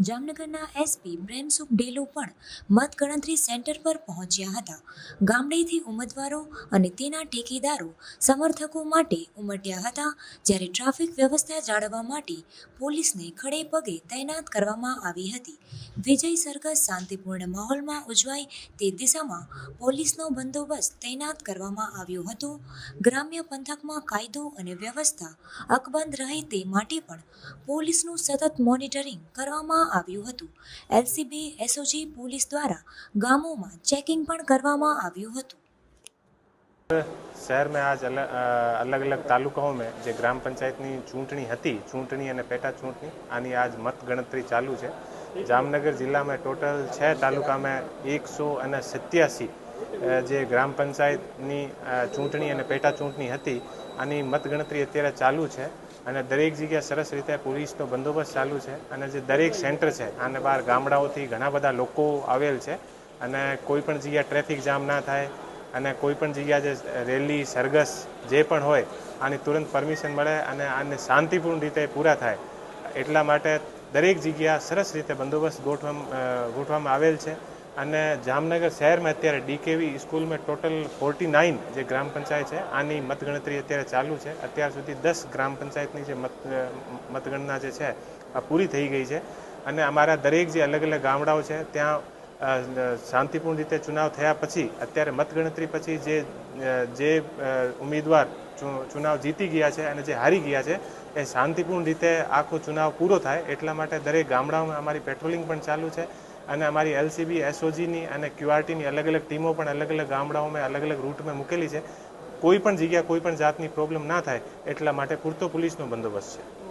જામનગરના એસપી પ્રેમસુખ ડેલો પણ મતગણતરી સેન્ટર પર પહોંચ્યા હતા. ગામડેથી ઉમેદવારો અને તેના ટેકેદારો સમર્થકો માટે ઉમટ્યા હતા, જ્યારે ટ્રાફિક વ્યવસ્થા જાળવવા માટે પોલીસને ખડે પગે તૈનાત કરવામાં આવી હતી. વિજય સરઘસ શાંતિપૂર્ણ માહોલમાં ઉજવાય તે દિશામાં પોલીસનો બંદોબસ્ત તૈનાત કરવામાં આવ્યો હતો. ગ્રામ્ય પંથકમાં કાયદો અને વ્યવસ્થા અકબંધ રહે તે માટે પણ પોલીસનું સતત મોનિટરિંગ કરવામાં કરવામાં આવ્યું હતું. એલસીબી, એસઓજી, પોલીસ દ્વારા ગામોમાં ચેકિંગ પણ કરવામાં આવ્યું હતું. શહેરમાં આજ અલગ અલગ તાલુકાઓમાં જે ગ્રામ પંચાયતની ચૂંટણી હતી, ચૂંટણી અને પેટા ચૂંટણી, આની આજ મતગણતરી ચાલુ છે. જામનગર જિલ્લામાં ટોટલ છ તાલુકામાં એકસો અને સત્યાસી જે ગ્રામ પંચાયતની ચૂંટણી અને પેટા ચૂંટણી હતી, આની મતગણતરી અત્યારે ચાલુ છે. અને દરેક જગ્યાએ સરસ રીતે પોલીસનો બંદોબસ્ત ચાલુ છે. અને જે દરેક સેન્ટર છે, આને બહાર ગામડાઓથી ઘણા બધા લોકો આવેલ છે. અને કોઈ પણ જગ્યાએ ટ્રાફિક જામ ના થાય અને કોઈ પણ જગ્યા જે રેલી, સરઘસ જે પણ હોય, આની તુરંત પરમિશન મળે અને આને શાંતિપૂર્ણ રીતે પૂરા થાય. એટલા માટે દરેક જગ્યા સરસ રીતે બંદોબસ્ત ગોઠવા ગોઠવામાં આવેલ છે. અને જામનગર શહેરમાં અત્યારે ડીકેવી સ્કૂલમાં ટોટલ ફોર્ટી નાઇન જે ગ્રામ પંચાયત છે, આની મતગણતરી અત્યારે ચાલુ છે. અત્યાર સુધી દસ ગ્રામ પંચાયતની જે મત મતગણના જે છે, આ પૂરી થઈ ગઈ છે. અને અમારા દરેક જે અલગ અલગ ગામડાઓ છે, ત્યાં શાંતિપૂર્ણ રીતે ચુનાવ થયા પછી, અત્યારે મતગણતરી પછી જે જે ઉમેદવાર ચુનાવ જીતી ગયા છે અને જે હારી ગયા છે, એ શાંતિપૂર્ણ રીતે આખો ચુનાવ પૂરો થાય એટલા માટે દરેક ગામડાઓમાં અમારી પેટ્રોલિંગ પણ ચાલુ છે. અને અમારી એલસીબી એસઓજીની અને ક્યુઆરટીની અલગ અલગ ટીમો પણ અલગ અલગ ગામડાઓમાં અલગ અલગ રૂટમાં મૂકેલી છે. કોઈ પણ જગ્યા, કોઈ પણ જાતની પ્રોબ્લેમ ના થાય એટલા માટે પૂરતો પોલીસનો બંદોબસ્ત છે.